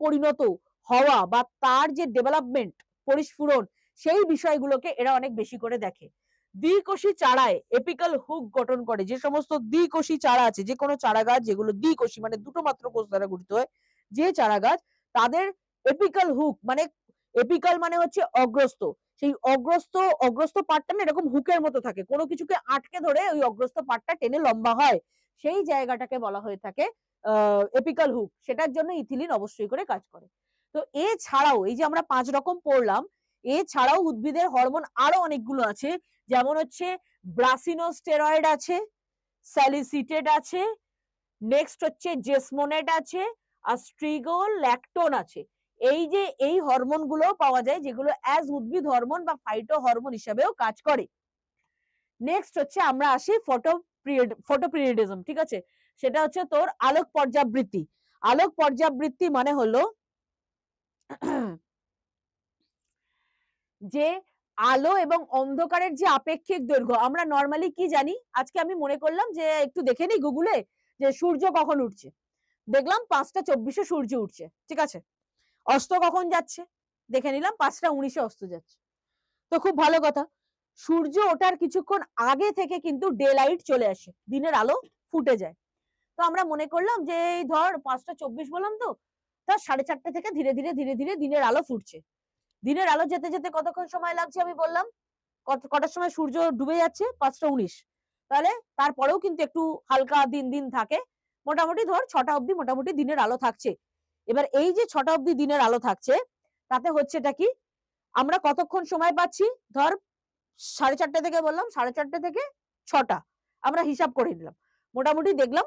পরিণত হওয়া বা তার যে ডেভেলপমেন্ট পরিস্ফুরণ, সেই বিষয়গুলোকে এরা অনেক বেশি করে দেখে। দ্বিকোষী চারায় এপিক্যাল হুক গঠন করে। যে সমস্ত দ্বিকোষী চারা আছে, যে কোনো চারা গাছ, যেগুলো দ্বিকোষী মানে দুটো মাত্র কোষ দ্বারা গঠিত হয়, যে চারা গাছ, তাদের এপিক্যাল হুক মানে এপিক্যাল মানে হচ্ছে অগ্রস্ত সেই অগ্রস্ত অগ্রস্ত পাটটা না এরকম হুকের মতো থাকে। কোনো কিছুকে আটকে ধরে ওই অগ্রস্ত পাটটা টেনে লম্বা হয়। সেই জায়গাটাকে বলা হয়ে থাকে এপিক্যাল হুক সেটার জন্য ইথিলিন অবশ্যই করে কাজ করে। তো এছাড়াও এই যে আমরা পাঁচ রকম পড়লাম, এছাড়াও উদ্ভিদের হরমোন আরও অনেকগুলো আছে, যেমন হচ্ছে ব্রাসিনোস্টেরয়েড আছে স্যালিসিটেড আছে নেক্সট হচ্ছে জেসমোনেট আছে, আর স্ট্রিগো ল্যাকটোন আছে। এই যে এই হরমোনগুলো পাওয়া যায়, যেগুলো অ্যাজ উদ্ভিদ হরমোন বা ফাইটো হরমোন হিসাবেও কাজ করে। নেক্সট হচ্ছে আমরা আসি ফটো ফটোপিরিয়ডিজম ঠিক আছে? সেটা হচ্ছে তোর আলোক পর্যাবৃত্তি। আলোক পর্যাবৃত্তি মানে হলো যে আলো এবং অন্ধকারের যে আপেক্ষিক দৈর্ঘ্য। আমরা নর্মালি কি জানি? আজকে আমি মনে করলাম যে একটু দেখে নিই গুগলে যে সূর্য কখন উঠছে। দেখলাম পাঁচটা চব্বিশে সূর্য উঠছে, ঠিক আছে? অস্ত কখন যাচ্ছে? দেখে নিলাম পাঁচটা উনিশে অস্ত যাচ্ছে। তো খুব ভালো কথা। সূর্য ওঠার কিছুক্ষণ আগে থেকে কিন্তু ডে লাইট চলে আসে। দিনের আলো ফুটে যায়। তো আমরা মনে করলাম যে, এই ধর পাঁচটা চব্বিশ বললাম তো তার সাড়ে চারটে থেকে ধীরে ধীরে ধীরে ধীরে দিনের আলো ফুটছে। দিনের আলো যেতে যেতে কতক্ষণ সময় লাগছে আমি বললাম? কটার সময় সূর্য ডুবে যাচ্ছে? পাঁচটা উনিশ। তাহলে তারপরেও কিন্তু একটু হালকা দিন দিন থাকে। মোটামুটি ধর ছটা অবধি মোটামুটি দিনের আলো থাকছে। এবার এই যে ছটা অবধি দিনের আলো থাকছে, তাতে হচ্ছেটা কি? আমরা কতক্ষণ সময় পাচ্ছি? ধর সাড়ে চারটে থেকে বললাম, সাড়ে চারটে থেকে ছটা। আমরা হিসাব করে নিলাম। মোটামুটি দেখলাম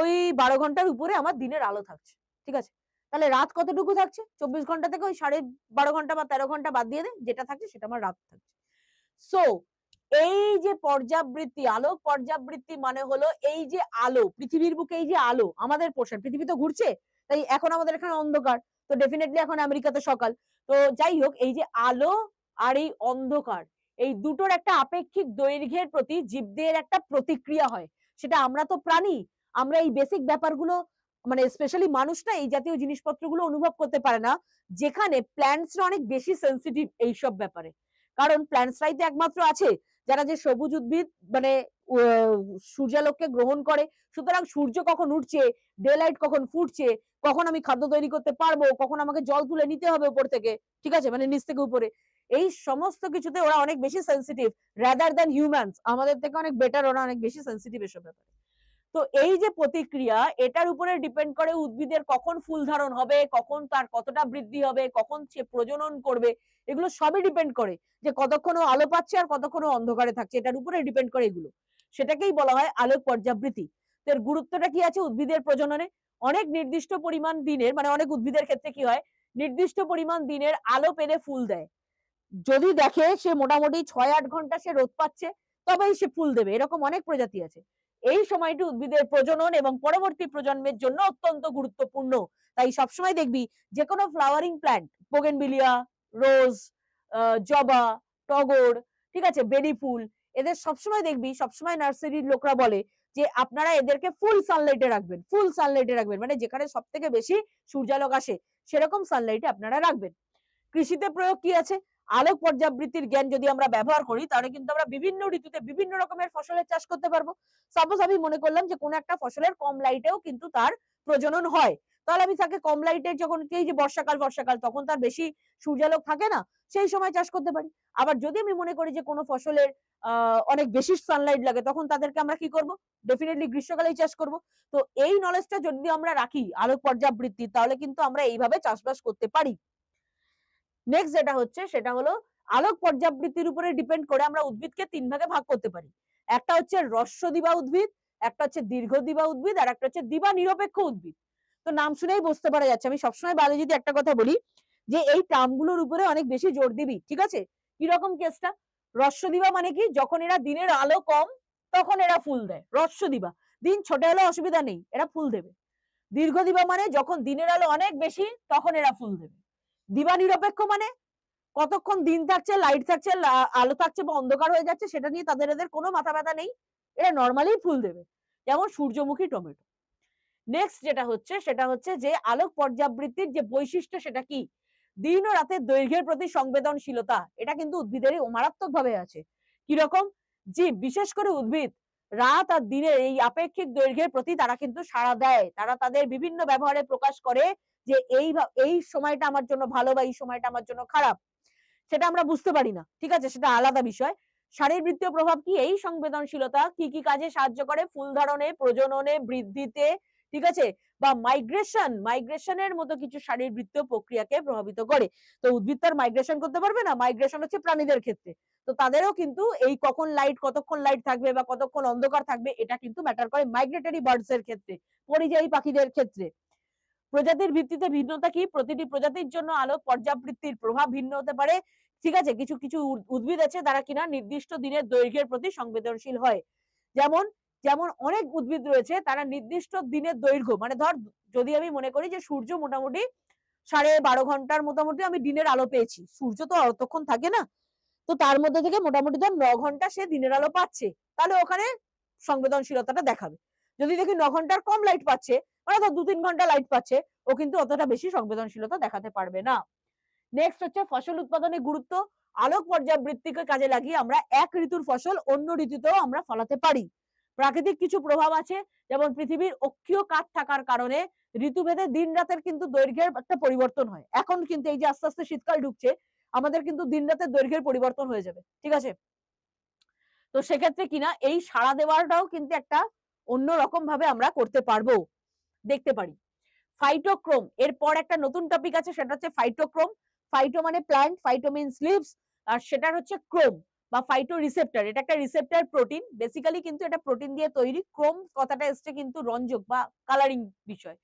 ওই বারো ঘণ্টার উপরে আমার দিনের আলো থাকছে, ঠিক আছে? তাহলে রাত কতটুকু থাকছে? চব্বিশ ঘণ্টা থেকে ওই সাড়ে বারো ঘণ্টা বা তেরো ঘণ্টা বাদ দিয়ে দে, যেটা থাকছে সেটা আমার রাত থাকছে। সো এই যে পর্যাবৃত্তি, আলোক পর্যাবৃত্তি মানে হলো এই যে আলো, পৃথিবীর বুকে এই যে আলো, আমাদের পোর্শন পৃথিবী তো ঘুরছে, তাই এখন আমাদের এখানে অন্ধকার। তো ডেফিনেটলি এখন আমেরিকাতে সকাল। তো যাই হোক, এই যে আলো আর এই অন্ধকার, এই দুটোর একটা আপেক্ষিক দৈর্ঘ্যের প্রতি জীবদের একটা প্রতিক্রিয়া হয়। সেটা আমরা তো প্রাণী আমরা এই বেসিক ব্যাপারগুলো মানে স্পেশালি মানুষ না, এই জাতীয় জিনিসপত্রগুলো অনুভব করতে পারে না, যেখানে প্ল্যান্টসরা অনেক বেশি সেন্সিটিভ এইসব ব্যাপারে। কারণ প্ল্যান্টসরাই তো একমাত্র আছে, যারা যে সবুজ উদ্ভিদ মানে সূর্যালোককে গ্রহণ করে। সুতরাং সূর্য কখন উঠছে ডে লাইট কখন ফুটছে, কখন আমি খাদ্য তৈরি করতে পারব, কখন আমাকে জল তুলে নিতে হবে উপর থেকে, ঠিক আছে? মানে নিচ থেকে উপরে। এই সমস্ত কিছুতে ওরা অনেক বেশি সেন্সিটিভ রাদার দ্যান হিউম্যানস আমাদের থেকে অনেক বেটার ওরা অনেক বেশি সেন্সিটিভ এসব ব্যাপারে। তো এই যে প্রতিক্রিয়া, এটার উপরে ডিপেন্ড করে উদ্ভিদের কখন ফুল ধারণ হবে, কখন তার কতটা বৃদ্ধি হবে, কখন সে প্রজনন করবে, এগুলো সবই ডিপেন্ড করে যে কতক্ষণ আলো পাচ্ছে আর কতক্ষণ অন্ধকারে থাকছে, এটার উপরে ডিপেন্ড করে এগুলো। সেটাকেই বলা হয় আলোক পর্যাবৃত্তি। এর গুরুত্বটা কি আছে উদ্ভিদের প্রজননে? অনেক নির্দিষ্ট পরিমাণ দিনের মানে অনেক উদ্ভিদের ক্ষেত্রে কি হয়, নির্দিষ্ট পরিমাণ দিনের আলো পেলে ফুল দেয়। যদি দেখে সে মোটামুটি ছয় আট ঘণ্টা সে রোদ পাচ্ছে, তবেই সে ফুল দেবে, এরকম অনেক প্রজাতি আছে। এই সময়টি উদ্ভিদের প্রজনন এবং পরবর্তী প্রজন্মের জন্য অত্যন্ত গুরুত্বপূর্ণ। তাই সবসময় দেখবি যে কোনো ফ্লাওয়ারিং প্ল্যান্ট পোগেনবিলিয়া রোজ জবা, টগর, ঠিক আছে বেলি ফুল, এদের সবসময় দেখবি, সবসময় নার্সারির লোকরা বলে যে আপনারা এদেরকে ফুল সানলাইটে রাখবেন ফুল সানলাইটে রাখবেন মানে যেখানে সব থেকে বেশি সূর্যালোক আসে, সেরকম সানলাইটে আপনারা রাখবেন। কৃষিতে প্রয়োগ কি আছে? আলোক পর্যাবৃত্তির জ্ঞান যদি আমরা ব্যবহার করি, তাহলে কিন্তু আমরা বিভিন্ন ঋতুতে বিভিন্ন রকমের ফসলের চাষ করতে পারব। সাপোজ আমি মনে করলাম যে কোনো একটা ফসলের কম লাইটেও কিন্তু তার প্রজনন হয়। তাহলে আমি তাকে কম লাইটে যখন এই যে বর্ষাকাল বর্ষাকাল, তখন তার বেশি সূর্যালোক থাকে না, সেই সময় চাষ করতে পারি। আবার যদি আমি মনে করি যে কোনো ফসলের অনেক বেশি সানলাইট লাগে, তখন তাদেরকে আমরা কি করব? ডেফিনেটলি গ্রীষ্মকালেই চাষ করব। তো এই নলেজটা যদি আমরা রাখি আলোক পর্যাবৃত্তি তাহলে কিন্তু আমরা এইভাবে চাষবাস করতে পারি। নেক্সট যেটা হচ্ছে, সেটা হলো আলোক পর্যাবৃত্তির উপরে ডিপেন্ড করে আমরা উদ্ভিদকে তিন ভাগে ভাগ করতে পারি। একটা হচ্ছে রস্য দিবা উদ্ভিদ, একটা হচ্ছে দীর্ঘ দিবা উদ্ভিদ, আর একটা হচ্ছে দিবা নিরপেক্ষ উদ্ভিদ। তো নাম শুনেই বুঝতে পারা যাচ্ছে। আমি সবসময় বায়োলজিতে একটা কথা বলি, যে এই টার্মগুলোর উপরে অনেক বেশি জোর দিবি, ঠিক আছে? কীরকম কেসটা রস্য দিবা মানে কি? যখন এরা দিনের আলো কম, তখন এরা ফুল দেয়। রস্য দিবা। দিন ছোট হলে অসুবিধা নেই, এরা ফুল দেবে। দীর্ঘ দিবা মানে যখন দিনের আলো অনেক বেশি, তখন এরা ফুল দেবে। দিবা নিরপেক্ষ মানে? কতক্ষণ দিন থাকছে লাইট থাকছে আলো থাকছে বা অন্ধকার হয়ে যাচ্ছে, সেটা নিয়ে তাদের এদের কোনো মাথা ব্যথা নেই। এরা নর্মালি ফুল দেবে। যেমন সূর্যমুখী টমেটো। নেক্সট যেটা হচ্ছে, সেটা হচ্ছে যে আলোক পর্যাবৃত্তির যে বৈশিষ্ট্য সেটা কি? দিন ও রাতের দৈর্ঘ্যের প্রতি সংবেদনশীলতা, এটা কিন্তু উদ্ভিদেরই মারাত্মক ভাবে আছে। কীরকম? জীব বিশেষ করে উদ্ভিদ। রাত আর দিনের এই আপেক্ষিক দৈর্ঘ্যের প্রতি তারা কিন্তু সাড়া দেয়। তারা তাদের বিভিন্ন ব্যবহারে প্রকাশ করে যে এই এই সময়টা আমার জন্য ভালো বা এই সময়টা আমার জন্য খারাপ, সেটা আমরা বুঝতে পারি না, ঠিক আছে? সেটা আলাদা বিষয়। শারীরবৃত্তীয় প্রভাব কি? এই সংবেদনশীলতা কি কি কাজে সাহায্য করে? ফুল ধারণে প্রজননে, বৃদ্ধিতে, ঠিক আছে? বা মাইগ্রেশন, মাইগ্রেশনের মতো কিছু শারীরবৃত্তীয় প্রক্রিয়াকে প্রভাবিত করে। তো উদ্ভিদ তার মাইগ্রেশন করতে পারবে না? মাইগ্রেশন হচ্ছে প্রাণীদের ক্ষেত্রে। তো তাদেরও কিন্তু এই কখন লাইট, কতক্ষণ লাইট থাকবে বা কতক্ষণ অন্ধকার থাকবে, এটা কিন্তু ম্যাটার করে মাইগ্রেটরি বার্ডস এর ক্ষেত্রে, পরিযায়ী পাখিদের ক্ষেত্রে। প্রজাতির ভিত্তিতে ভিন্নতা কি? প্রতিটি প্রজাতির জন্য আলোক পর্যাবৃত্তির প্রভাব ভিন্ন হতে পারে। ঠিক আছে, কিছু কিছু উদ্ভিদ আছে তারা কিনা নির্দিষ্ট দিনের দৈর্ঘ্যের প্রতি সংবেদনশীল হয়। যেমন যেমন অনেক উদ্ভিদ রয়েছে, তারা নির্দিষ্ট দিনের দৈর্ঘ্য মানে ধর, যদি আমি মনে করি যে সূর্য মোটামুটি সাড়ে বারো ঘণ্টার মোটামুটি আমি দিনের আলো পেয়েছি, সূর্য তো অতক্ষণ থাকে না, তো তার মধ্যে থেকে মোটামুটি ধর ন ঘণ্টা সে দিনের আলো পাচ্ছে, তাহলে ওখানে সংবেদনশীলতাটা দেখাবে। যদি দেখি ন ঘণ্টার কম লাইট পাচ্ছে মানে ধর দু তিন ঘণ্টা লাইট পাচ্ছে, ও কিন্তু অতটা বেশি সংবেদনশীলতা দেখাতে পারবে না। নেক্সট হচ্ছে ফসল উৎপাদনের গুরুত্ব, আলোক পর্যাবৃত্তিকে কাজে লাগিয়ে আমরা এক ঋতুর ফসল অন্য ঋতুতেও আমরা ফলাতে পারি। প্রাকৃতিক কিছু প্রভাব আছে, যেমন পৃথিবীর অক্ষীয় কাঠ থাকার কারণে ঋতুভেদে দিন রাতের কিন্তু দৈর্ঘ্যের একটা পরিবর্তন হয়। এখন কিন্তু এই যে আস্তে আস্তে শীতকাল ঢুকছে, আমাদের কিন্তু দিন রাতের দৈর্ঘ্যের পরিবর্তন হয়ে যাবে, ঠিক আছে? তো সেক্ষেত্রে কিনা এই সাড়া দেওয়াটাও কিন্তু একটা অন্য রকম ভাবে আমরা করতে পারব। দেখতে পারি। ফাইটোক্রোম এরপর একটা নতুন টপিক আছে, সেটা হচ্ছে ফাইটোক্রোম ফাইটো মানে প্ল্যান্ট ফাইটো মিনস লিভস আর সেটার হচ্ছে ক্রোম বা ফাইটো রিসেপ্টর এটা একটা রিসেপ্টর প্রোটিন বেসিক্যালি কিন্তু এটা প্রোটিন দিয়ে তৈরি। ক্রোম কথাটা এসছে কিন্তু রঞ্জক বা কালারিং বিষয়।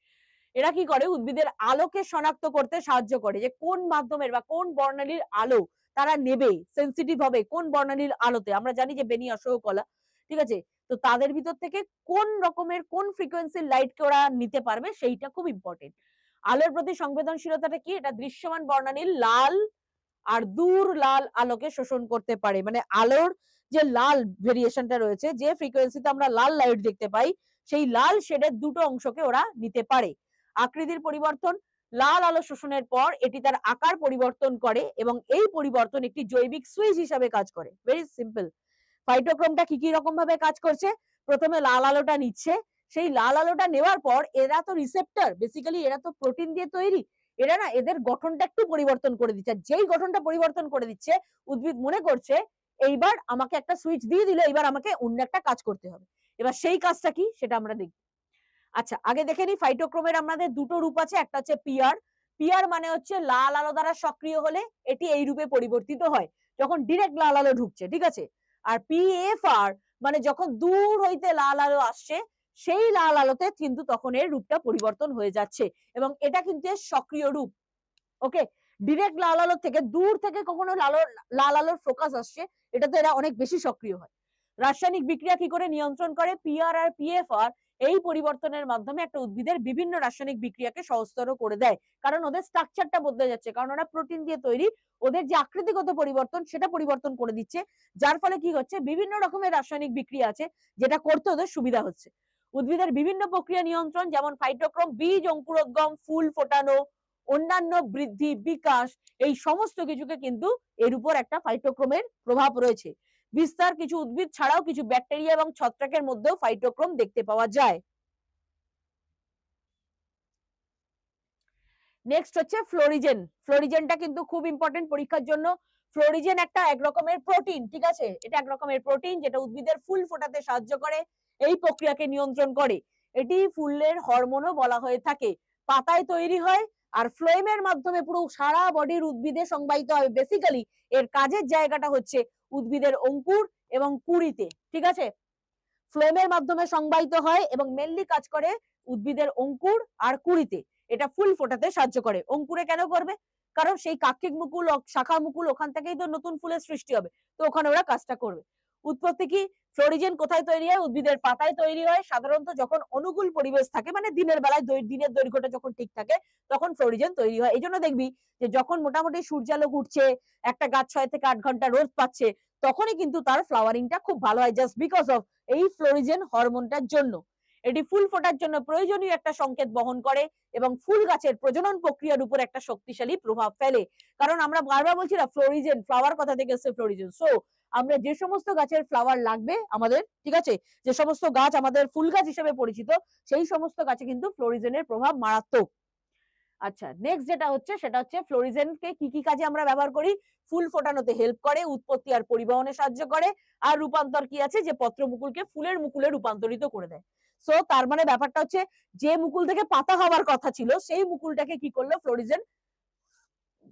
এরা কি করে? উদ্ভিদের আলোকে শনাক্ত করতে সাহায্য করে যে কোন মাধ্যমের বা কোন বর্ণালীর আলো তারা নেবে সেন্সিটিভ হবে কোন বর্ণালীর আলোতে। আমরা জানি যে বেনি অসহ কলা ঠিক আছে? তো তাদের ভিতর থেকে কোন রকমের, কোন ফ্রিকোয়েন্সির লাইটকে ওরা নিতে পারবে সেইটা খুব ইম্পর্টেন্ট আলোর প্রতি সংবেদনশীলতাটা কি? এটা দৃশ্যমান বর্ণালীর লাল আর দূর লাল আলোকে শোষণ করতে পারে। মানে আলোর যে লাল ভেরিয়েশনটা রয়েছে, যে ফ্রিকোয়েন্সিতে আমরা লাল লাইট দেখতে পাই, সেই লাল শেডের দুটো অংশকে ওরা নিতে পারে। আকৃতির পরিবর্তন, লাল আলো শোষণের পর এটি তার আকার পরিবর্তন করে এবং এই পরিবর্তন একটি জৈবিক সুইচ হিসাবে কাজ করে। ভেরি সিম্পল ফাইটোক্রোমটা কি কি রকম ভাবে কাজ করছে? প্রথমে লাল আলোটা নিচ্ছে। সেই লাল আলোটা নেওয়ার পর এরা তো রিসেপ্টর বেসিক্যালি এরা তো প্রোটিন দিয়ে তৈরি। এরা না এদের গঠনটা একটু পরিবর্তন করে দিচ্ছে। যেই গঠনটা পরিবর্তন করে দিচ্ছে, উদ্ভিদ মনে করছে, এইবার আমাকে একটা সুইচ দিয়ে দিলে, এইবার আমাকে অন্য একটা কাজ করতে হবে। এবার সেই কাজটা কি? সেটা আমরা দেখব। আচ্ছা আগে দেখে নিই ফাইটোক্রোমের আমাদের দুটো রূপ আছে। একটা হচ্ছে পিয়ার পিয়ার মানে হচ্ছে লাল আলো দ্বারা সক্রিয় হলে এটি এই রূপে পরিবর্তিত হয়, যখন ডিরেক্ট লাল আলো ঢুকছে, ঠিক আছে? আর পিএফআর মানে যখন দূর হইতে লাল আলো আসছে, সেই লাল আলোতে কিন্তু তখন এর রূপটা পরিবর্তন হয়ে যাচ্ছে এবং এটা কিন্তু সক্রিয় রূপ। ওকে? ডিরেক্ট লাল আলো থেকে দূর থেকে কখনো লাল লাল আলোর ফোকাস আসছে, এটাতে এরা অনেক বেশি সক্রিয় হয়। রাসায়নিক বিক্রিয়া কি করে নিয়ন্ত্রণ করে? পিআর আর পিএফআর এই পরিবর্তনের মাধ্যমে একটা উদ্ভিদের বিভিন্ন রাসায়নিক বিক্রিয়াকে সহজতর করে দেয়। কারণ ওদের স্ট্রাকচারটা বদলে যাচ্ছে, কারণ ওরা প্রোটিন দিয়ে তৈরি, ওদের যে আকৃতিগত পরিবর্তন সেটা পরিবর্তন করে দিচ্ছে, যার ফলে কি হচ্ছে, বিভিন্ন রকমের রাসায়নিক বিক্রিয়া আছে, যেটা করতে ওদের সুবিধা হচ্ছে। উদ্ভিদের বিভিন্ন প্রক্রিয়া নিয়ন্ত্রণ, যেমন ফাইটোক্রম বীজ, অঙ্কুরোদ্গম, ফুল ফোটানো, অন্যান্য বৃদ্ধি, বিকাশ, এই সমস্ত কিছুকে কিন্তু এর উপর একটা ফাইটোক্রমের প্রভাব রয়েছে। বিস্তার কিছু উদ্ভিদ ছাড়াও কিছু ব্যাকটেরিয়া এবং ছত্রাকের মধ্যেও ফাইটোক্রোম দেখতে পাওয়া যায়। নেক্সট হচ্ছে ফ্লোরিজেন। ফ্লোরিজেনটা কিন্তু খুব ইম্পর্টেন্ট পরীক্ষার জন্য। ফ্লোরিজেন একটা এক রকমের প্রোটিন ঠিক আছে? এটা এক রকমের প্রোটিন যেটা উদ্ভিদের ফুল ফোটাতে সাহায্য করে, এই প্রক্রিয়াকে নিয়ন্ত্রণ করে। এটি ফুলের হরমোনও বলা হয়ে থাকে। পাতায় তৈরি হয় আর ফ্লোয়েমের মাধ্যমে পুরো সারা বডির উদ্ভিদে সংবাহিত হয়। বেসিক্যালি এর কাজের জায়গাটা হচ্ছে উদ্ভিদের অঙ্কুর এবং কুড়িতে, ঠিক আছে? ফ্লোমের মাধ্যমে সংবাহিত হয় এবং মেনলি কাজ করে উদ্ভিদের অঙ্কুর আর কুড়িতে। এটা ফুল ফোটাতে সাহায্য করে। অঙ্কুরে কেন করবে? কারণ সেই কাক্ষিক মুকুল, শাখা মুকুল ওখান থেকেই তো নতুন ফুলের সৃষ্টি হবে। তো ওখানে ওরা কাজটা করবে। উৎপত্তি কি? ফ্লোরিজেন কোথায় তৈরি হয়? উদ্ভিদের পাতায় তৈরি হয়। সাধারণত যখন অনুকূল পরিবেশ থাকে মানে দিনের বেলায় দিনের দৈর্ঘ্যটা যখন ঠিক থাকে, তখন ফ্লোরিজেন তৈরি হয়। এই জন্য দেখবি যে যখন মোটামুটি সূর্যালোক উঠছে, একটা গাছ ছয় থেকে আট ঘণ্টা রোদ পাচ্ছে, তখনই কিন্তু তার ফ্লাওয়ারিংটা খুব ভালো হয় জাস্ট বিকজ অফ এই ফ্লোরিজেন হরমোনটার জন্য। এটি ফুল ফোটার জন্য প্রয়োজনীয় একটা সংকেত বহন করে এবং ফুল গাছের প্রজনন প্রক্রিয়ার উপর একটা শক্তিশালী প্রভাব ফেলে। কারণ আমরা বারবার বলছি না, ফ্লোরিজেন, ফ্লাওয়ার কথা থেকে এসছে ফ্লোরিজেন। সো আমরা যে সমস্ত গাছের ফ্লাওয়ার লাগবে আমাদের, ঠিক আছে? যে সমস্ত গাছ আমাদের ফুল গাছ হিসেবে পরিচিত, সেই সমস্ত গাছে কিন্তু ফ্লোরিজেনের প্রভাব মারাত্মক। আচ্ছা নেক্সট যেটা হচ্ছে, সেটা হচ্ছে ফ্লোরিজেনকে কি কি কাজে আমরা ব্যবহার করি? ফুল ফোটানোতে হেল্প করে, উৎপত্তি আর পরিবহনে সাহায্য করে, আর রূপান্তর কি আছে? যে পত্র মুকুলকে ফুলের মুকুলে রূপান্তরিত করে দেয়। সো তার মানে ব্যাপারটা হচ্ছে, যে মুকুল থেকে পাতা হওয়ার কথা ছিল, সেই মুকুলটাকে কি করল? ফ্লোরিজেন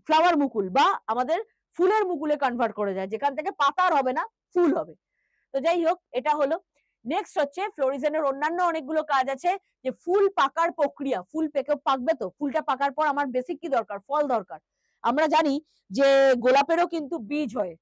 ফ্লাওয়ার মুকুল বা আমাদের ফুলের মুকুলে কনভার্ট করে যায়। যেখান থেকে পাতা আর হবে না, ফুল হবে। তো যাই হোক, এটা হলো। নেক্সট হচ্ছে ফ্লোরিজেনের অন্যান্য অনেকগুলো কাজ আছে, যে ফুল পাকার প্রক্রিয়া। ফুল পেকে, পাকবে তো? ফুলটা পাকার পর আমার বেসিক কি দরকার? ফল দরকার। আমরা জানি যে গোলাপেরও কিন্তু বীজ হয়,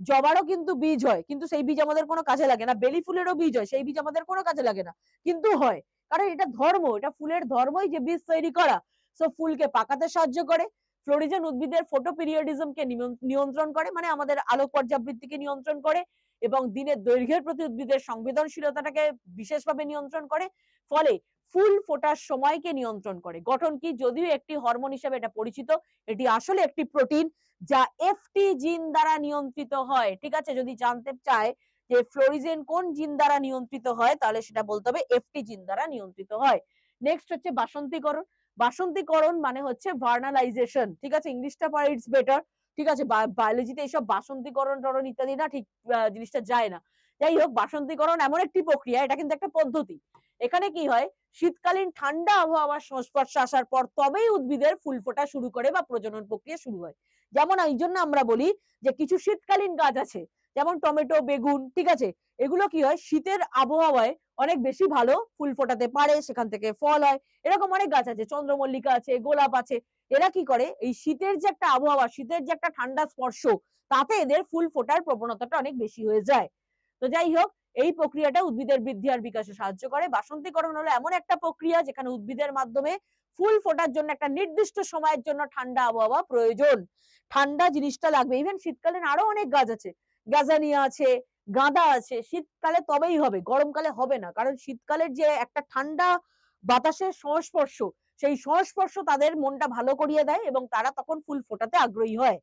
জবারও কিন্তু বীজ হয়, কিন্তু সেই বীজ আমাদের কোনো কাজে লাগে না। বেলি ফুলেরও বীজ হয়, সেই বীজ আমাদের কোনো কাজে লাগে না। কিন্তু হয়। কারণ এটা ধর্ম, এটা ফুলের ধর্মই যে বীজ তৈরি করা। সো ফুলকে পাকাতে সাহায্য করে ফ্লোরিজেন উদ্ভিদের ফটো পিরিয়ডিজমকে নিয়ন্ত্রণ করে মানে আমাদের আলোক পর্যাবৃত্তিকে নিয়ন্ত্রণ করে এবং দিনের দৈর্ঘ্যের প্রতি উদ্ভিদের সংবেদনশীলতাটাকে বিশেষভাবে নিয়ন্ত্রণ করে, ফলে ফুল ফোটার সময়কে নিয়ন্ত্রণ করে। গঠন কি? যদিও একটি হরমোন হিসেবে এটা পরিচিত, এটি আসলে একটি প্রোটিন যা এফটি জিন দ্বারা নিয়ন্ত্রিত হয়। ঠিক আছে? যদি জানতে চায় যে ফ্লোরিজেন কোন জিন দ্বারা নিয়ন্ত্রিত হয়, তাহলে সেটা বলতে হবে এফটি জিন দ্বারা নিয়ন্ত্রিত হয়। নেক্সট হচ্ছে বাসন্তীকরণ। বাসন্তীকরণ মানে হচ্ছে ভার্নালাইজেশন ঠিক আছে? ইংলিশটা পরে ইটস বেটার ঠিক আছে? বায়োলজিতে এইসব বাসন্তীকরণ টরণ ইত্যাদি না ঠিক জিনিসটা যায় না। যাই হোক, বাসন্তীকরণ এমন একটি প্রক্রিয়া, এটা কিন্তু একটা পদ্ধতি। এখানে কি হয়? শীতকালীন ঠান্ডা আবহাওয়ার সংস্পর্শে আসার পর তবেই উদ্ভিদের ফুল ফোটা শুরু করে বা প্রজনন প্রক্রিয়া শুরু হয়। যেমন এই জন্য আমরা বলি যে কিছু শীতকালীন গাছ আছে, যেমন টমেটো, বেগুন, ঠিক আছে? এগুলো কি হয়? শীতের আবহাওয়ায় অনেক বেশি ভালো ফুল ফোটাতে পারে, সেখান থেকে ফল হয়। এরকম অনেক গাছ আছে, চন্দ্রমল্লিকা আছে, গোলাপ আছে। এরা কি করে? এই শীতের যে একটা আবহাওয়া, শীতের যে একটা ঠান্ডা স্পর্শ, তাতে এদের ফুল ফোটার প্রবণতাটা অনেক বেশি হয়ে যায়। তো যাই হোক এই প্রক্রিয়াটা উদ্ভিদের বৃদ্ধি আর বিকাশে সাহায্য করে। বাসন্তীকরণ হলো এমন একটা প্রক্রিয়া যেখানে উদ্ভিদের মাধ্যমে ফুল ফোটার জন্য একটা নির্দিষ্ট সময়ের জন্য ঠান্ডা আবহাওয়া প্রয়োজন। ঠান্ডা জিনিসটা লাগবে। ইভেন শীতকালীন আরও অনেক গাছ আছে। গাজানিয়া আছে, গাঁদা আছে। শীতকালে তবেই হবে, গরমকালে হবে না। কারণ শীতকালের যে একটা ঠান্ডা বাতাসের সংস্পর্শ, সেই সংস্পর্শ তাদের মনটা ভালো করিয়ে দেয় এবং তারা তখন ফুল ফোটাতে আগ্রহী হয়।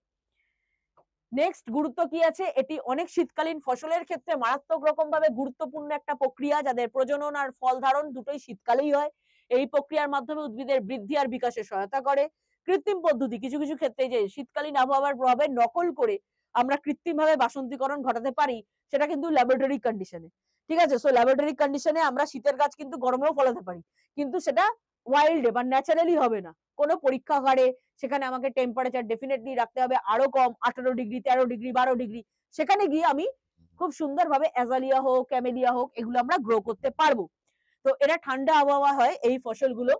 নেক্সট গুরুত্ব কি আছে? এটি অনেক শীতকালীন ফসলের ক্ষেত্রে মারাত্মক রকম ভাবে গুরুত্বপূর্ণ একটা প্রক্রিয়া, যাদের প্রজনন আর ফল ধারণ দুটোই শীতকালেই হয়। এই প্রক্রিয়ার মাধ্যমে উদ্ভিদের বৃদ্ধি আর বিকাশে সহায়তা করে। কৃত্রিম পদ্ধতি, কিছু কিছু ক্ষেত্রে যে শীতকালীন আবহাওয়ার প্রভাবে নকল করে আমরা কৃত্রিম ভাবে বাসন্তীকরণ ঘটাতে পারি, সেটা কিন্তু ল্যাবরেটরি কন্ডিশনে ঠিক আছে? সো ল্যাবরেটরি কন্ডিশনে আমরা শীতের গাছ কিন্তু গরমেও ফলাতে পারি। কিন্তু সেটা ওয়াইল্ডে বা ন্যাচারালি হবে না। কোনো পরীক্ষাগারে সেখানে আমাকে টেম্পারেচার ডেফিনেটলি রাখতে হবে, আরও কম, আঠারো ডিগ্রি তেরো ডিগ্রি বারো ডিগ্রি সেখানে গিয়ে আমি খুব সুন্দরভাবে অ্যাজালিয়া হোক ক্যামেলিয়া হোক, এগুলো আমরা গ্রো করতে পারব। তো এরা ঠান্ডা আবহাওয়া হয় এই ফসলগুলো।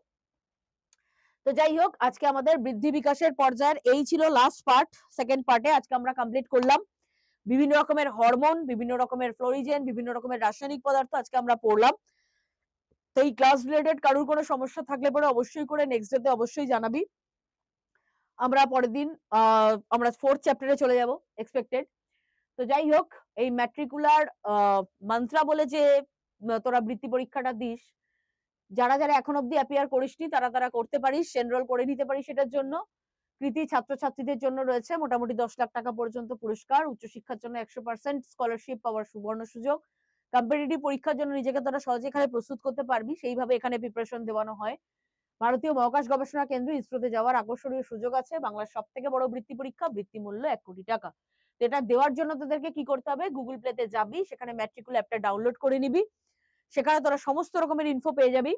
তো যাই হোক, আজকে আমাদের বৃদ্ধি বিকাশের পর্যায়ের এই ছিল লাস্ট পার্ট সেকেন্ড পার্টে আজকে আমরা কমপ্লিট করলাম। বিভিন্ন রকমের হরমোন বিভিন্ন রকমের ফ্লোরিজেন বিভিন্ন রকমের রাসায়নিক পদার্থ আজকে আমরা পড়লাম। তো এই ক্লাস রিলেটেড কারোর কোনো সমস্যা থাকলে পরে অবশ্যই করে নেক্সট ডেতে অবশ্যই জানাবি। আমরা পরের দিন আমরা ফোর্থ চ্যাপ্টারে চলে যাব এক্সপেক্টেড তো যাই হোক, এই ম্যাট্রিকুলার মন্ত্রা বলে যে তোরা বৃত্তি পরীক্ষাটা দিস, যারা যারা এখন অব্দি অ্যাপিয়ার করিসনি, তারা তারা করতে পারিস এনরোল করে নিতে পারিস সেটার জন্য। কৃতি ছাত্রছাত্রীদের জন্য রয়েছে মোটামুটি দশ লাখ টাকা পর্যন্ত পুরস্কার, উচ্চশিক্ষার জন্য একশো পার্সেন্ট স্কলারশিপ পাওয়ার সুবর্ণ সুযোগ। কম্পিটিটিভ পরীক্ষার জন্য নিজেকে তোরা সহজে এখানে প্রস্তুত করতে পারবি, সেইভাবে এখানে প্রিপারেশন দেওয়ানো হয়। ভারতীয় মহাকাশ গবেষণা কেন্দ্র ইসরোতে যাওয়ার আকর্ষণীয় সুযোগ আছে, বাংলার সব থেকে বড় বৃত্তি পরীক্ষা, বৃত্তি মূল্য এক কোটি টাকা। এটা দেওয়ার জন্য তোদেরকে কি করতে হবে? গুগল প্লেতে যাবি, সেখানে ম্যাট্রিকুল অ্যাপটা ডাউনলোড করে নিবি। সেখানে তোরা সমস্ত রকমের ইনফো পেয়ে যাবি।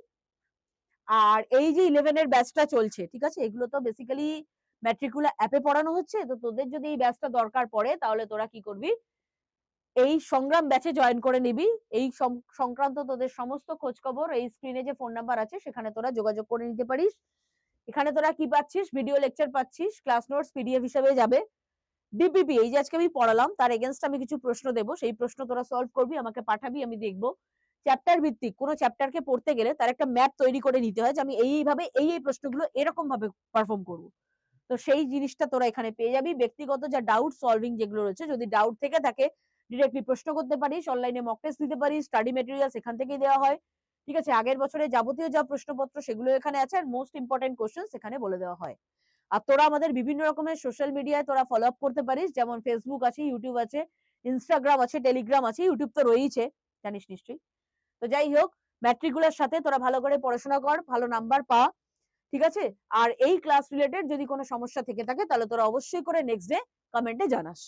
আর এই যে ইলেভেন এর ব্যাচটা চলছে, ঠিক আছে? এগুলো তো বেসিক্যালি ম্যাট্রিকুলা অ্যাপে পড়ানো হচ্ছে। তো তোদের যদি এই ব্যাচটা দরকার পড়ে, তাহলে তোরা কি করবি? এই সংগ্রাম ব্যাচে জয়েন করে নিবি। এই সংক্রান্ত তোদের সমস্ত খোঁজ খবর এই স্ক্রিনে যে ফোন নাম্বার আছে, সেখানে তোরা যোগাযোগ করে নিতে পারিস। এখানে তোরা কি পাচ্ছিস? ভিডিও লেকচার পাচ্ছিস ক্লাস নোটস পিডিএফ হিসেবে যাবে। ডিপিপি এই যে আজকে আমি পড়ালাম, তার এগেনস্ট আমি কিছু প্রশ্ন দেবো। সেই প্রশ্ন তোরা সলভ করবি, আমাকে পাঠাবি, আমি দেখব। চ্যাপ্টার ভিত্তিক, কোনো চ্যাপ্টারকে পড়তে গেলে তার একটা ম্যাপ তৈরি করে নিতে হয়, যে আমি এইভাবে এই এই প্রশ্নগুলো এরকম ভাবে পারফর্ম করব। তো সেই জিনিসটা তোরা এখানে পেয়ে যাবি। ব্যক্তিগত যা ডাউট সলভিং যেগুলো রয়েছে, যদি ডাউট থেকে থাকে ডিরেক্টলি প্রশ্ন করতে পারিস অনলাইনে মক টেস্ট দিতে পারিস স্টাডি মেটেরিয়ালস এখান থেকেই দেওয়া হয়। ঠিক আছে, আগের বছরে যাবতীয় যা প্রশ্নপত্র সেগুলো এখানে আছে আর মোস্ট ইম্পর্টেন্ট কোশ্চেন এখানে বলে দেওয়া হয়। আর তোরা আমাদের বিভিন্ন রকমের সোশ্যাল মিডিয়ায় তোরা ফলো আপ করতে পারিস, যেমন ফেসবুক আছে ইউটিউব আছে ইনস্টাগ্রাম আছে টেলিগ্রাম আছে ইউটিউব তো রয়েইছে, জানিস নিশ্চয়ই। তো যাই হোক ম্যাট্রিকুলার সাথে তোরা ভালো করে পড়াশোনা কর, ভালো নাম্বার পা, ঠিক আছে? আর এই ক্লাস রিলেটেড যদি কোনো সমস্যা থেকে থাকে, তাহলে তোরা অবশ্যই করে নেক্সট ডে কমেন্টে জানাস।